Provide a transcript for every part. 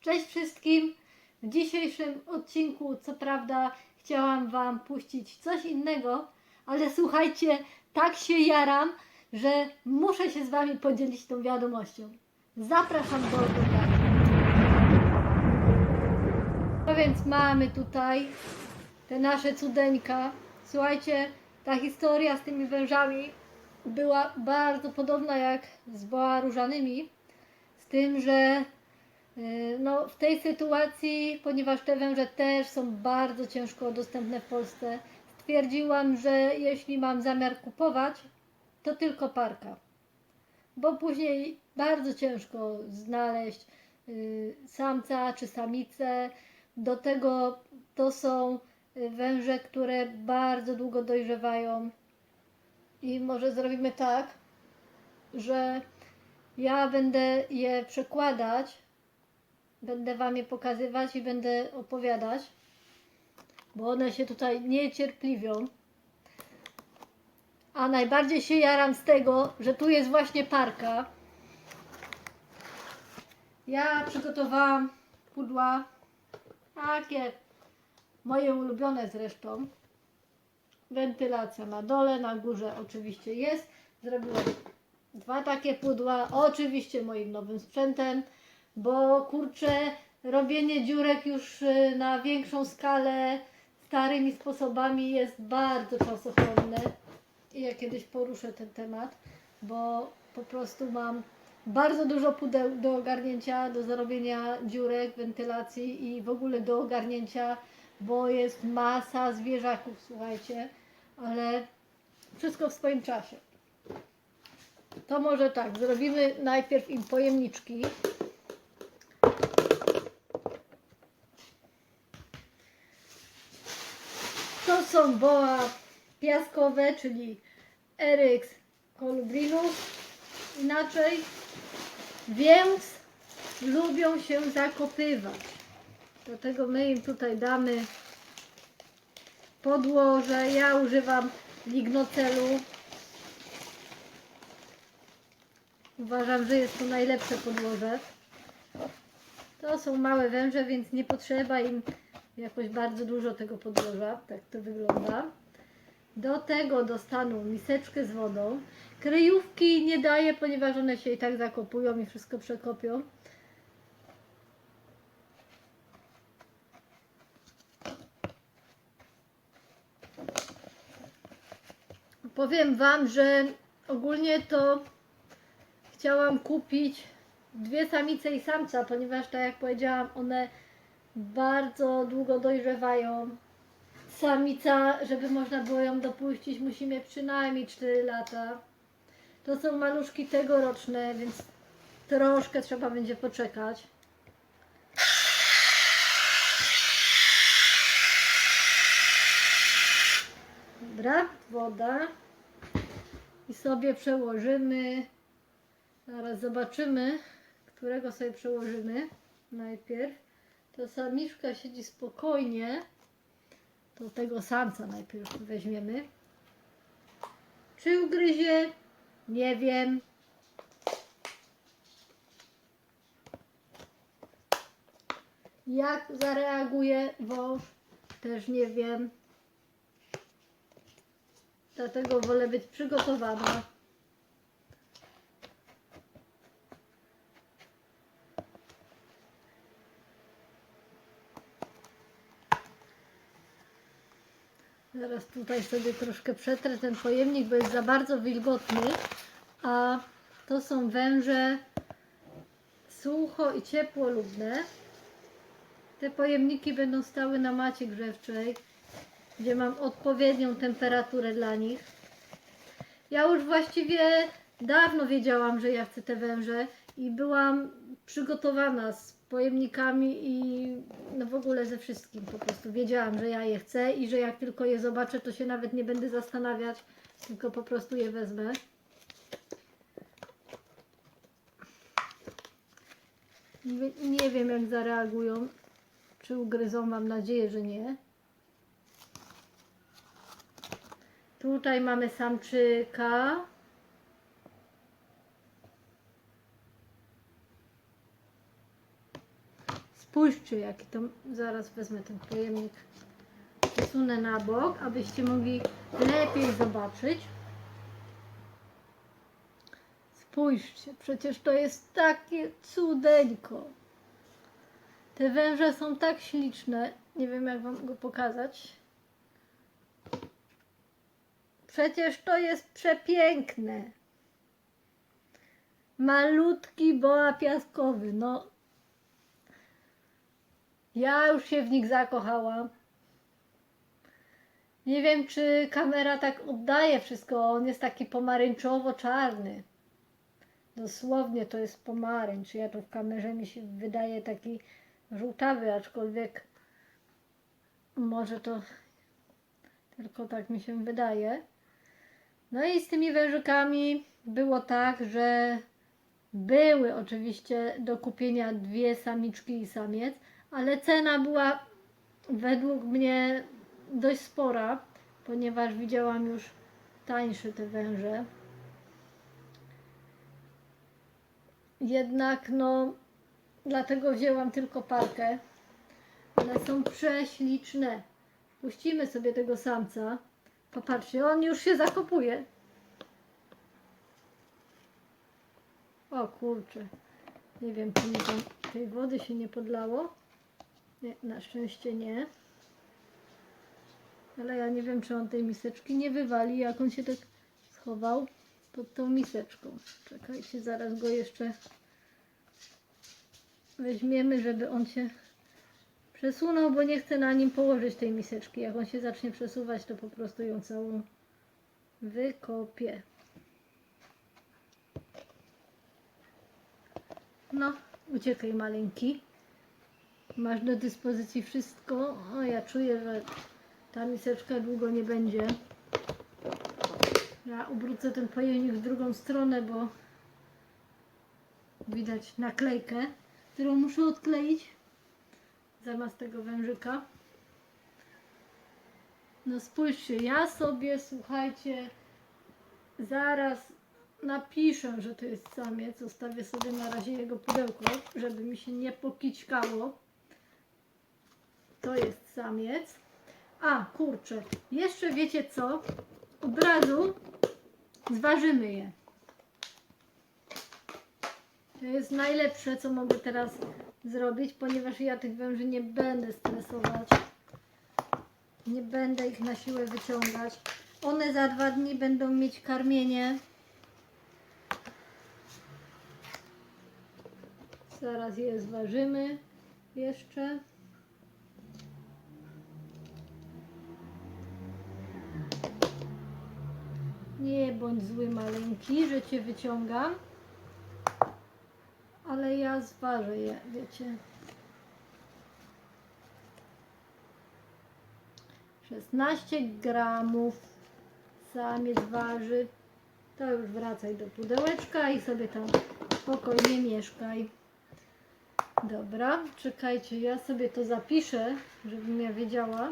Cześć wszystkim! W dzisiejszym odcinku, co prawda, chciałam Wam puścić coś innego, ale słuchajcie, tak się jaram, że muszę się z Wami podzielić tą wiadomością. Zapraszam do oglądania. No więc mamy tutaj te nasze cudeńka. Słuchajcie, ta historia z tymi wężami była bardzo podobna jak z boa różanymi, z tym, że no, w tej sytuacji, ponieważ te węże też są bardzo ciężko dostępne w Polsce, stwierdziłam, że jeśli mam zamiar kupować, to tylko parka. Bo później bardzo ciężko znaleźć y, samca czy samicę. Do tego to są y, węże, które bardzo długo dojrzewają. I może zrobimy tak, że ja będę je przekładać, będę Wam je pokazywać i będę opowiadać, bo one się tutaj niecierpliwią. A najbardziej się jaram z tego, że tu jest właśnie parka. Ja przygotowałam pudła, takie moje ulubione zresztą. Wentylacja na dole, na górze oczywiście jest. Zrobiłam dwa takie pudła, oczywiście moim nowym sprzętem, bo kurczę, robienie dziurek już y, na większą skalę starymi sposobami jest bardzo czasochłonne. I ja kiedyś poruszę ten temat, bo po prostu mam bardzo dużo pudeł do ogarnięcia, do zarobienia dziurek, wentylacji i w ogóle do ogarnięcia, bo jest masa zwierzaków, słuchajcie, ale wszystko w swoim czasie. To może tak, zrobimy najpierw im pojemniczki. To są boa piaskowe, czyli Eryx colubrinus, inaczej, więc lubią się zakopywać. Dlatego my im tutaj damy podłoże. Ja używam lignocelu. Uważam, że jest to najlepsze podłoże. To są małe węże, więc nie potrzeba im jakoś bardzo dużo tego podłoża. Tak to wygląda. Do tego dostaną miseczkę z wodą. Kryjówki nie daję, ponieważ one się i tak zakopują i wszystko przekopią. Powiem Wam, że ogólnie to chciałam kupić dwie samice i samca, ponieważ tak jak powiedziałam, one bardzo długo dojrzewają. Samica, żeby można było ją dopuścić, musi mieć przynajmniej 4 lata. To są maluszki tegoroczne, więc troszkę trzeba będzie poczekać. Dobra, woda. I sobie przełożymy. Zaraz zobaczymy, którego sobie przełożymy najpierw. To samiczka siedzi spokojnie. To tego samca najpierw weźmiemy. Czy ugryzie? Nie wiem. Jak zareaguje wąż? Też nie wiem. Dlatego wolę być przygotowana. Zaraz tutaj sobie troszkę przetrę ten pojemnik, bo jest za bardzo wilgotny, a to są węże sucho i ciepłolubne. Te pojemniki będą stały na macie grzewczej, gdzie mam odpowiednią temperaturę dla nich. Ja już właściwie dawno wiedziałam, że ja chcę te węże i byłam przygotowana z pojemnikami i no w ogóle ze wszystkim. Po prostu wiedziałam, że ja je chcę i że jak tylko je zobaczę, to się nawet nie będę zastanawiać, tylko po prostu je wezmę. Nie, nie wiem jak zareagują, czy ugryzą, mam nadzieję, że nie. Tutaj mamy samczyka. Spójrzcie, jaki to. Zaraz wezmę ten pojemnik. Przesunę na bok, abyście mogli lepiej zobaczyć. Spójrzcie, przecież to jest takie cudeńko. Te węże są tak śliczne. Nie wiem, jak Wam go pokazać. Przecież to jest przepiękne. Malutki boa piaskowy. No, ja już się w nich zakochałam. Nie wiem, czy kamera tak oddaje wszystko. On jest taki pomarańczowo-czarny. Dosłownie to jest pomarańcz. Ja to w kamerze mi się wydaje taki żółtawy, aczkolwiek może to tylko tak mi się wydaje. No i z tymi wężykami było tak, że były oczywiście do kupienia dwie samiczki i samiec, ale cena była według mnie dość spora, ponieważ widziałam już tańsze te węże. Jednak no, dlatego wzięłam tylko parkę. One są prześliczne. Puścimy sobie tego samca. Popatrzcie, on już się zakopuje. O kurczę. Nie wiem, czy mi tej wody się nie podlało. Nie, na szczęście nie. Ale ja nie wiem, czy on tej miseczki nie wywali, jak on się tak schował pod tą miseczką. Czekajcie, zaraz go jeszcze weźmiemy, żeby on się przesunął, bo nie chcę na nim położyć tej miseczki. Jak on się zacznie przesuwać, to po prostu ją całą wykopię. No, uciekaj maleńki. Masz do dyspozycji wszystko. O, ja czuję, że ta miseczka długo nie będzie. Ja obrócę ten pojemnik w drugą stronę, bo widać naklejkę, którą muszę odkleić zamiast tego wężyka. No spójrzcie, ja sobie, słuchajcie, zaraz napiszę, że to jest samiec. Zostawię sobie na razie jego pudełko, żeby mi się nie pokićkało. To jest samiec. A, kurczę, jeszcze wiecie co? Od razu zważymy je. To jest najlepsze, co mogę teraz zrobić, ponieważ ja tych węży nie będę stresować. Nie będę ich na siłę wyciągać. One za dwa dni będą mieć karmienie. Zaraz je zważymy jeszcze. Nie bądź zły maleńki, że cię wyciągam. Ale ja zważę je, wiecie. 16 gramów samiec waży. To już wracaj do pudełeczka i sobie tam spokojnie mieszkaj. Dobra, czekajcie, ja sobie to zapiszę, żebym ja wiedziała.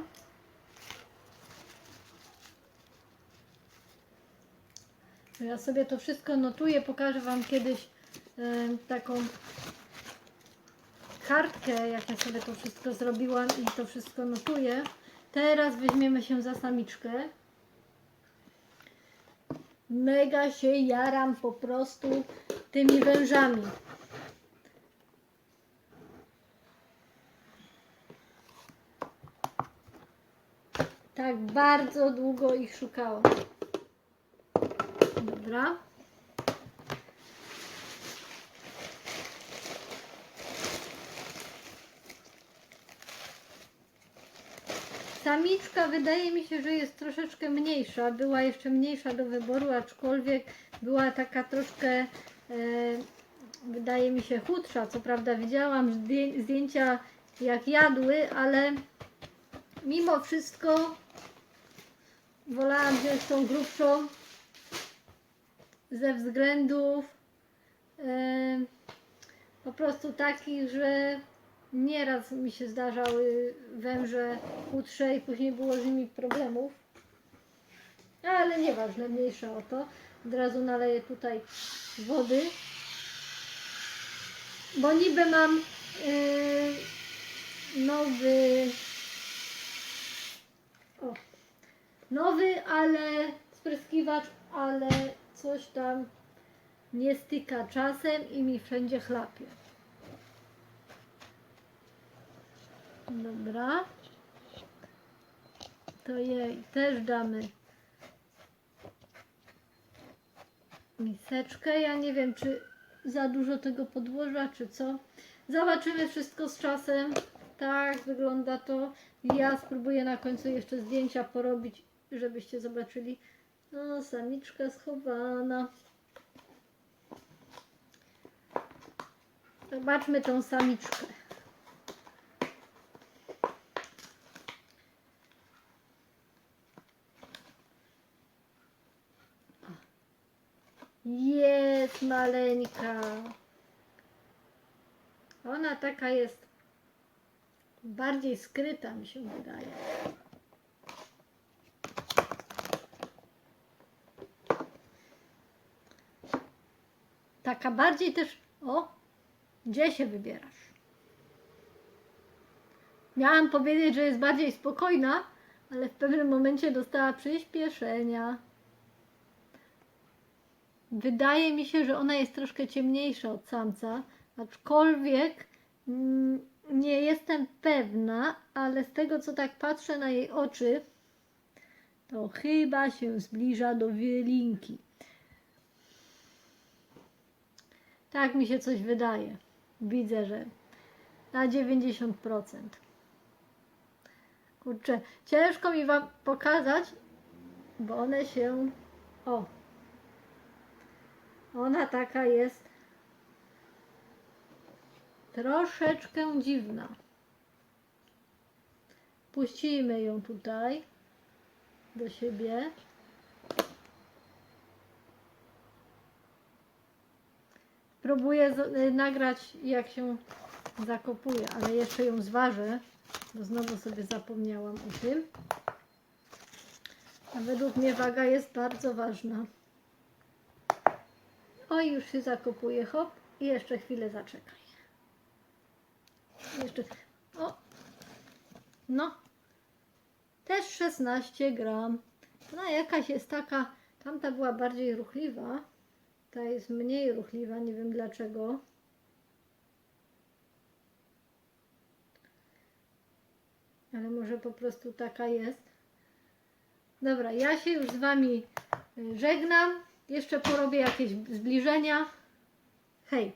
Ja sobie to wszystko notuję, pokażę Wam kiedyś e, taką kartkę, jak ja sobie to wszystko zrobiłam i to wszystko notuję. Teraz weźmiemy się za samiczkę. Mega się jaram po prostu tymi wężami. Tak bardzo długo ich szukałam. Dobra. Samiczka wydaje mi się, że jest troszeczkę mniejsza. Była jeszcze mniejsza do wyboru, aczkolwiek była taka troszkę, e, wydaje mi się, chudsza. Co prawda widziałam zdję- zdjęcia jak jadły, ale mimo wszystko wolałam wziąć tą grubszą ze względów e, po prostu takich, że nieraz mi się zdarzały węże chudsze i później było z nimi problemów. Ale nieważne, mniejsza o to. Od razu naleję tutaj wody. Bo niby mam yy, nowy. O, nowy, ale spryskiwacz, ale coś tam nie styka czasem i mi wszędzie chlapie. Dobra. To jej też damy miseczkę. Ja nie wiem, czy za dużo tego podłoża, czy co. Zobaczymy wszystko z czasem. Tak wygląda to. Ja spróbuję na końcu jeszcze zdjęcia porobić, żebyście zobaczyli. No, samiczka schowana. Zobaczmy tą samiczkę. Jest maleńka. Ona taka jest bardziej skryta, mi się wydaje. Taka bardziej też. O, gdzie się wybierasz? Miałam powiedzieć, że jest bardziej spokojna, ale w pewnym momencie dostała przyspieszenia. Wydaje mi się, że ona jest troszkę ciemniejsza od samca, aczkolwiek mm, nie jestem pewna, ale z tego co tak patrzę na jej oczy, to chyba się zbliża do wielinki. Tak mi się coś wydaje. Widzę, że na 90%. Kurczę, ciężko mi Wam pokazać, bo one się. O, ona taka jest troszeczkę dziwna. Puścimy ją tutaj do siebie. Próbuję y, nagrać jak się zakopuje, ale jeszcze ją zważę, bo znowu sobie zapomniałam o tym. A według mnie waga jest bardzo ważna. Oj, już się zakopuje, hop. I jeszcze chwilę zaczekaj. Jeszcze. O! No. Też 16 gram. Ona jakaś jest taka. Tamta była bardziej ruchliwa. Ta jest mniej ruchliwa, nie wiem dlaczego. Ale może po prostu taka jest. Dobra, ja się już z Wami y, żegnam. Jeszcze porobię jakieś zbliżenia. Hej!